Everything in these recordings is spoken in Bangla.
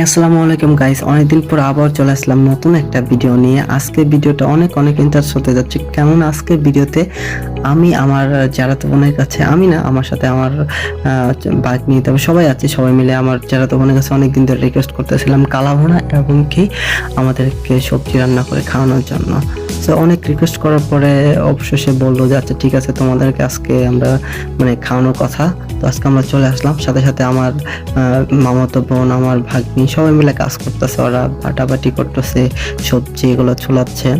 আসসালামু আলাইকুম গাইস অনেকদিন পর আবার চলে আসলাম নতুন একটা ভিডিও নিয়ে। আজকে ভিডিওটা অনেক অনেক ইন্টারেস্ট হতে যাচ্ছে। কেমন আজকে ভিডিওতে আমি, আমার চারাতো বোনের কাছে আমি না, আমার সাথে আমার বাইক নিয়ে তবে সবাই আছে, সবাই মিলে আমার চারাতো বোনের কাছে অনেকদিন ধরে রিকোয়েস্ট করতেছিলাম কালাভোনা এবং কি আমাদেরকে সবজি রান্না করে খাওয়ানোর জন্য। তো অনেক রিকোয়েস্ট করার পরে অবশ্য সে বলল যে আচ্ছা ঠিক আছে, তোমাদেরকে আজকে আমরা মানে খাওয়ানোর কথা। তো আজকে আমরা চলে আসলাম। সাথে সাথে আমার মামাতো বোন, আমার ভাগ্নি সবাই মিলে কাজ করতেছে, ওরা বাটাবাটি করতেছে, সবজি এগুলো ছোলাচ্ছে।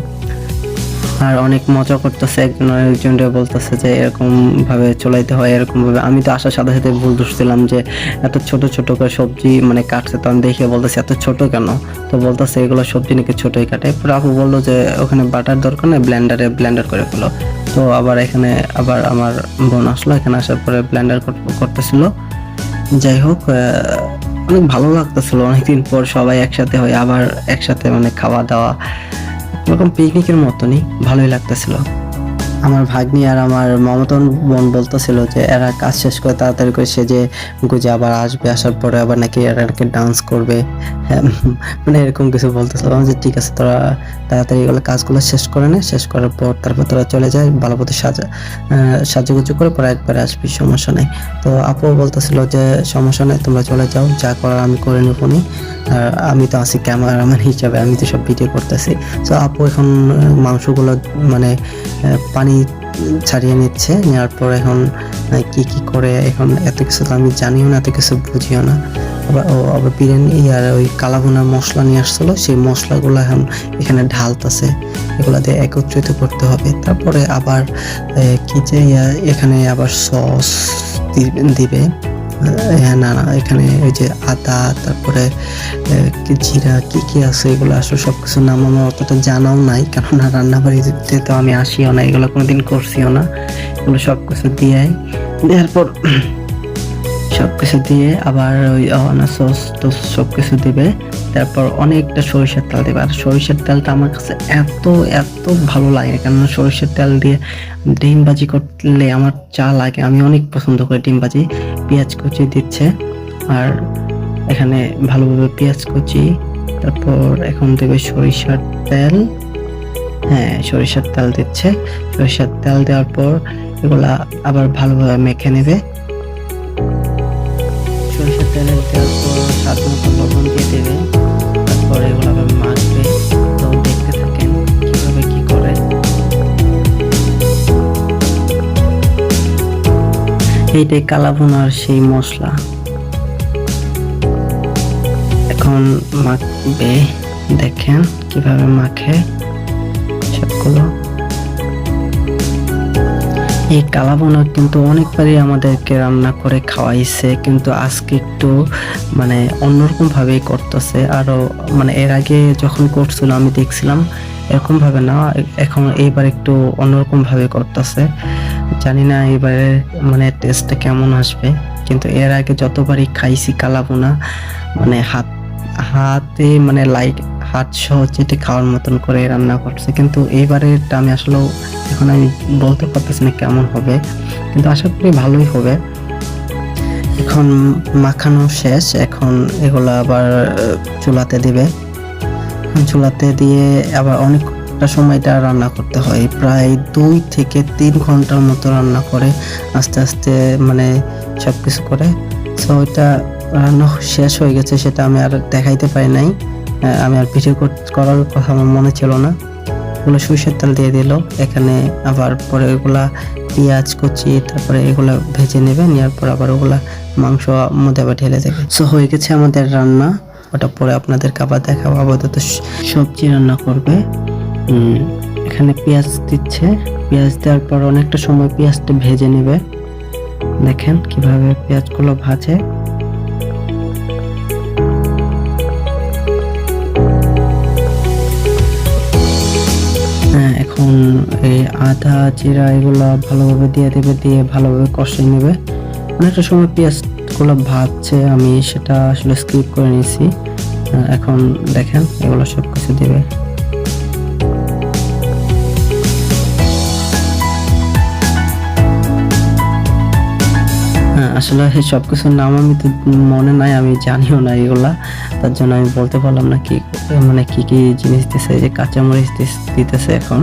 আর অনেক মজা করতেছে, একজন আরেকজনকে বলতেছে যে এরকম ভাবে চলাইতে হয় এরকম ভাবে আমি তো আসার সাথে সাথে ভুল ধরছিলাম যে এত ছোট ছোট করে সবজি মানে কাটছে, তো আমি দেখে বলতেছি, এত ছোট কেন? তো বলতেছে, এগুলো সবজি নাকি ছোটই কাটে। পরে আপু বলল যে, ওখানে বাটার দরকার নেই, ব্লেন্ডারে, ব্লেন্ডার করে ফেলো। তো আবার এখানে আবার আমার বোন আসলো, এখানে আসার পরে ব্লেন্ডার করতেছিল। যাই হোক অনেক ভালো লাগতেছিল, অনেকদিন পর সবাই একসাথে হয়ে আবার একসাথে মানে খাওয়া দাওয়া, এরকম পিকনিকের মতনই ভালোই লাগতেছিল। আমার ভাগ্নি আর আমার মমতন বোন বলতেছিল যে এরা কাজ শেষ করে তাড়াতাড়ি করে সে যে গুজে আবার আসবে আসার পরে আবার নাকি এরা নাকি ডান্স করবে। হ্যাঁ, মানে এরকম কিছু বলতেছিল। যে ঠিক আছে তোরা তাড়াতাড়ি এগুলো কাজগুলো শেষ করে নে। শেষ করার পর তারপর তোরা চলে যায় ভালো মতো সাজা সাজুগুজু করে পরে একবারে আসবি সমস্যা নেই। তো আপু বলতেছিল যে সমস্যা নেই তোমরা চলে যাও যা করার আমি করে নেব আর আমি তো আছি ক্যামেরাম্যান হিসাবে, আমি তো সব ভিডিও করতেছি। তো আপু এখন মাংসগুলো মানে পানি ছাড়িয়ে নিচ্ছে, নেওয়ার পর এখন কি কি করে এখন, এত কিছু তো আমি জানিও না, এত কিছু বুঝিও না। আবার, ও, আবার বিরিয়ানি আর ওই কালাভুনার মশলা নিয়ে আসছিল, সেই মশলাগুলো এখন এখানে ঢালতেছে। এগুলো দিয়ে একত্রিত করতে হবে। তারপরে আবার কি যে এখানে আবার সস দিবে। হ্যাঁ না না, এখানে ওই যে আদা, তারপরে জিরা, কি কি আছে, এগুলো আসলে সব কিছু নাম আমার অতটা জানাও নাই, কেননা রান্নাবাড়িতে তো আমি আসিও না, এগুলো কোনোদিন করছিও না, এগুলো সব কিছু দিয়ে দেওয়ার পর সব কিছু দিয়ে আবার ওই অনা সস টস সব কিছু দিবে, তারপর অনেকটা সরিষার তেল দেবে। আর সরিষার তেলটা আমার কাছে এত এত ভালো লাগে, কেননা সরিষার তেল দিয়ে ডিম ভাজি করলে আমার চা লাগে, আমি অনেক পছন্দ করি ডিম ভাজি। পেঁয়াজ কুচি দিচ্ছে। আর এখানে ভালোভাবে পেঁয়াজ কুচি, তারপর এখন দেবে সরিষার তেল। হ্যাঁ সরিষার তেল দিচ্ছে। সরিষার তেল দেওয়ার পর এগুলা আবার ভালোভাবে মেখে নেবে। সরিষার তেলে দেওয়ার পর স্বাদ লবণ দিয়ে দেবে। তারপর এগুলো আবার এইটাই কালাভুনার সেই মশলা। এখন মাখবে, দেখেন কীভাবে মাখে সবগুলো। এই কালাবোনা কিন্তু অনেকবারই আমাদেরকে রান্না করে খাওয়াইছে, কিন্তু আজকে একটু মানে অন্যরকম ভাবেই করতেছে। আরও মানে এর আগে যখন করছিল, আমি দেখছিলাম এরকম ভাবে না, এখন এইবার একটু অন্যরকম ভাবে করতেছে। জানি না এবারে মানে টেস্টটা কেমন আসবে, কিন্তু এর আগে যতবারই খাইছি কালাবোনা মানে হাত, হাতে মানে লাইট হাত সহ চেটে খাওয়ার মতন করে রান্না করছে। কিন্তু এইবারেরটা আমি আসলে এখন আমি বলতে পারতেছি না কেমন হবে, কিন্তু আশা করি ভালোই হবে। এখন মাখানো শেষ, এখন এগুলো আবার চুলাতে দিবে। চুলাতে দিয়ে আবার অনেকটা সময়টা রান্না করতে হয়। প্রায় দুই থেকে তিন ঘণ্টার মতো রান্না করে, আস্তে আস্তে মানে সব কিছু করে। সো এটা রান্না শেষ হয়ে গেছে, সেটা আমি আর দেখাইতে পারি নাই। আমি আর ভিডিও করার কথা আমার মনে ছিল না। এগুলো সরষের তেল দিয়ে দিল। এখানে আবার পরে ওগুলা পেঁয়াজ, কুচি, তারপরে এগুলা ভেজে নেবে, নেওয়ার পর আবার ওগুলা মাংস মধ্যে আবার ঢেলে দেবে। সো হয়ে গেছে আমাদের রান্না। ওটা পরে আপনাদেরকে আবার দেখাবো। আপাতত সবজি রান্না করবে। এখানে পেঁয়াজ দিচ্ছে। পেঁয়াজ দেওয়ার পর অনেকটা সময় পেঁয়াজটা ভেজে নেবে। দেখেন কীভাবে পেঁয়াজগুলো ভাজে। হ্যাঁ এখন এই আদা, জিরা এগুলো ভালোভাবে দিয়ে দেবে, দিয়ে ভালোভাবে কষিয়ে নেবে। অনেকটা সময় পেঁয়াজগুলো ভাজছে, আমি সেটা আসলে স্কিপ করে নিয়েছি। এখন দেখেন এগুলো সব কিছু দেবে। আসলে সব কিছুর নাম আমি তো মনে নাই, আমি জানিও না এগুলা। তার জন্য আমি বলতে পারলাম না কি মানে কি কি জিনিস দিতেছে যে কাঁচামরিচ দিতেছে এখন।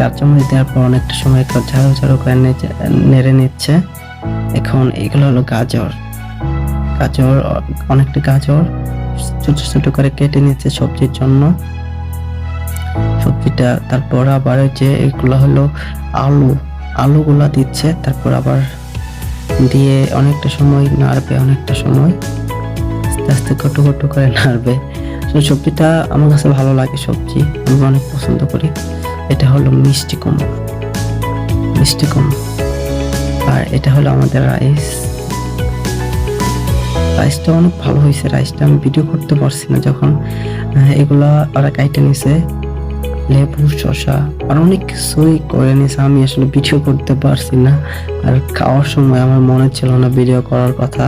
কাঁচামরিচ দেওয়ার পর অনেকটা সময় ঝাড়ু ঝাড়ু করে নেড়ে নিচ্ছে। এখন এগুলো হলো গাজর। গাজর, অনেকটা গাজর ছোট ছোট করে কেটে নিচ্ছে সবজির জন্য। সবজিটা তারপর আবার যে এগুলো হলো আলু। আলুগুলা দিচ্ছে, তারপর আবার দিয়ে অনেকটা সময় নাড়বে, অনেকটা সময়। আস্তে আস্তে কটু কটু করে নাড়বে। তো সবজিটা আমার কাছে ভালো লাগে সবজি, আমি অনেক পছন্দ করি। এটা হলো মিষ্টি কুমড়ো। মিষ্টি কুমড়ো। আর এটা হলো আমাদের রাইস। রাইসটা অনেক ভালো হয়েছে, রাইসটা আমি ভিডিও করতে পারছি না যখন। এগুলা ওরা কাইটে নিছে। লেবু শশা আর অনেক কিছুই করে নিছে আমি আসলে ভিডিও করতে পারছি না। আর খাওয়ার সময় আমার মনে ছিল না ভিডিও করার কথা।